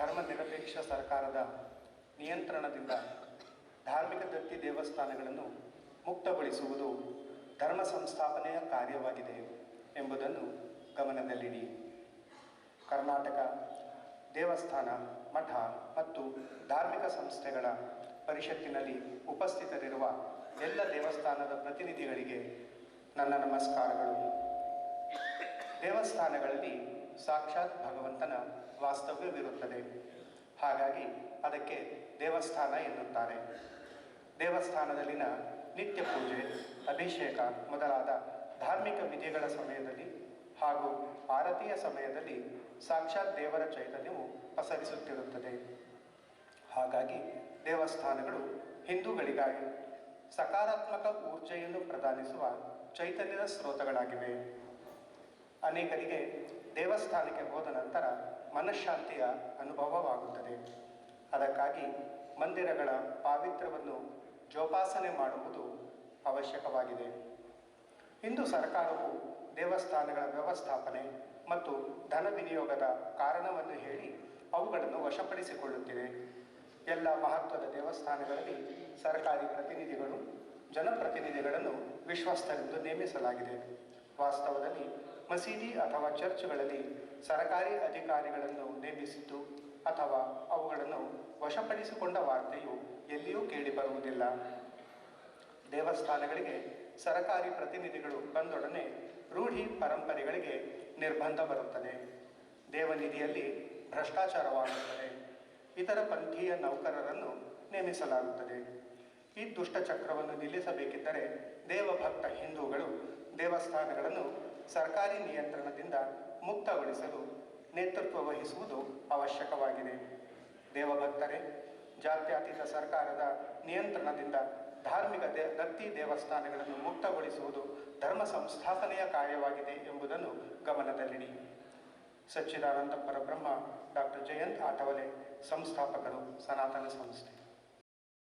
ಧರ್ಮನಿರಪೇಕ್ಷ ಸರ್ಕಾರದ ನಿಯಂತ್ರಣದಿಂದ ಧಾರ್ಮಿಕ ದತ್ತಿ ದೇವಸ್ಥಾನಗಳನ್ನು ಮುಕ್ತಗೊಳಿಸುವುದು ಧರ್ಮ ಸಂಸ್ಥಾಪನೆಯ ಕಾರ್ಯವಾಗಿದೆ ಎಂಬುದನ್ನು ಗಮನದಲ್ಲಿಡಿ. ಕರ್ನಾಟಕ ದೇವಸ್ಥಾನ, ಮಠ ಮತ್ತು ಧಾರ್ಮಿಕ ಸಂಸ್ಥೆಗಳ ಪರಿಷತ್ತಿನಲ್ಲಿ ಉಪಸ್ಥಿತರಿರುವ ಎಲ್ಲ ದೇವಸ್ಥಾನದ ಪ್ರತಿನಿಧಿಗಳಿಗೆ ನನ್ನ ನಮಸ್ಕಾರಗಳು. ದೇವಸ್ಥಾನಗಳಲ್ಲಿ ಸಾಕ್ಷಾತ್ ಭಗವಂತನ ವಾಸ್ತವ್ಯವಿರುತ್ತದೆ ಹಾಗಾಗಿ ಅದಕ್ಕೆ ದೇವಸ್ಥಾನ ಎನ್ನುತ್ತಾರೆ. ದೇವಸ್ಥಾನದಲ್ಲಿನ ನಿತ್ಯ ಪೂಜೆ, ಅಭಿಷೇಕ ಮೊದಲಾದ ಧಾರ್ಮಿಕ ವಿಧಿಗಳ ಸಮಯದಲ್ಲಿ ಹಾಗೂ ಆರತಿಯ ಸಮಯದಲ್ಲಿ ಸಾಕ್ಷಾತ್ ದೇವರ ಚೈತನ್ಯವು ಪಸರಿಸುತ್ತಿರುತ್ತದೆ. ಹಾಗಾಗಿ ದೇವಸ್ಥಾನಗಳು ಹಿಂದೂಗಳಿಗಾಗಿ ಸಕಾರಾತ್ಮಕ ಊರ್ಜೆಯನ್ನು ಪ್ರದಾನಿಸುವ ಚೈತನ್ಯದ ಸ್ರೋತಗಳಾಗಿವೆ. ಅನೇಕರಿಗೆ ದೇವಸ್ಥಾನಕ್ಕೆ ಹೋದ ನಂತರ ಮನಃಶಾಂತಿಯ ಅನುಭವವಾಗುತ್ತದೆ. ಅದಕ್ಕಾಗಿ ಮಂದಿರಗಳ ಪಾವಿತ್ರ್ಯವನ್ನು ಜೋಪಾಸನೆ ಮಾಡುವುದು ಅವಶ್ಯಕವಾಗಿದೆ. ಇಂದು ಸರ್ಕಾರವು ದೇವಸ್ಥಾನಗಳ ವ್ಯವಸ್ಥಾಪನೆ ಮತ್ತು ಧನ ವಿನಿಯೋಗದ ಕಾರಣವನ್ನು ಹೇಳಿ ಅವುಗಳನ್ನು ವಶಪಡಿಸಿಕೊಳ್ಳುತ್ತಿದೆ. ಎಲ್ಲ ಮಹತ್ವದ ದೇವಸ್ಥಾನಗಳಲ್ಲಿ ಸರ್ಕಾರಿ ಪ್ರತಿನಿಧಿಗಳು, ಜನಪ್ರತಿನಿಧಿಗಳನ್ನು ವಿಶ್ವಸ್ತರೆಂದು ನೇಮಿಸಲಾಗಿದೆ. ವಾಸ್ತವದಲ್ಲಿ ಮಸೀದಿ ಅಥವಾ ಚರ್ಚ್ಗಳಲ್ಲಿ ಸರಕಾರಿ ಅಧಿಕಾರಿಗಳನ್ನು ನೇಮಿಸಿದ್ದು ಅಥವಾ ಅವುಗಳನ್ನು ವಶಪಡಿಸಿಕೊಂಡ ವಾರ್ತೆಯು ಎಲ್ಲಿಯೂ ಕೇಳಿಬರುವುದಿಲ್ಲ ದೇವಸ್ಥಾನಗಳಿಗೆ ಸರಕಾರಿ ಪ್ರತಿನಿಧಿಗಳು ಬಂದೊಡನೆ ರೂಢಿ ಪರಂಪರೆಗಳಿಗೆ ನಿರ್ಬಂಧ ಬರುತ್ತದೆ. ದೇವನಿಧಿಯಲ್ಲಿ ಭ್ರಷ್ಟಾಚಾರವಾಗುತ್ತದೆ. ಇತರ ಪಂಥೀಯ ನೌಕರರನ್ನು ನೇಮಿಸಲಾಗುತ್ತದೆ. ಈ ದುಷ್ಟಚಕ್ರವನ್ನು ನಿಲ್ಲಿಸಬೇಕಿದ್ದರೆ ದೇವಭಕ್ತ ಹಿಂದೂಗಳು ದೇವಸ್ಥಾನಗಳನ್ನು ಸರ್ಕಾರಿ ನಿಯಂತ್ರಣದಿಂದ ಮುಕ್ತಗೊಳಿಸಲು ನೇತೃತ್ವ ವಹಿಸುವುದು ಅವಶ್ಯಕವಾಗಿದೆ. ದೇವಭಕ್ತರೇ, ಜಾತ್ಯತೀತ ಸರ್ಕಾರದ ನಿಯಂತ್ರಣದಿಂದ ಧಾರ್ಮಿಕ ದೇ, ದತ್ತಿ ದೇವಸ್ಥಾನಗಳನ್ನು ಮುಕ್ತಗೊಳಿಸುವುದು ಧರ್ಮ ಸಂಸ್ಥಾಪನೆಯ ಕಾರ್ಯವಾಗಿದೆ ಎಂಬುದನ್ನು ಗಮನದಲ್ಲಿಡಿ. ಸಚ್ಚಿದಾನಂದ ಪರಬ್ರಹ್ಮ ಡಾಕ್ಟರ್ ಜಯಂತ್ ಆಟವಲೆ ಸಂಸ್ಥಾಪಕರು, ಸನಾತನ ಸಂಸ್ಥೆ.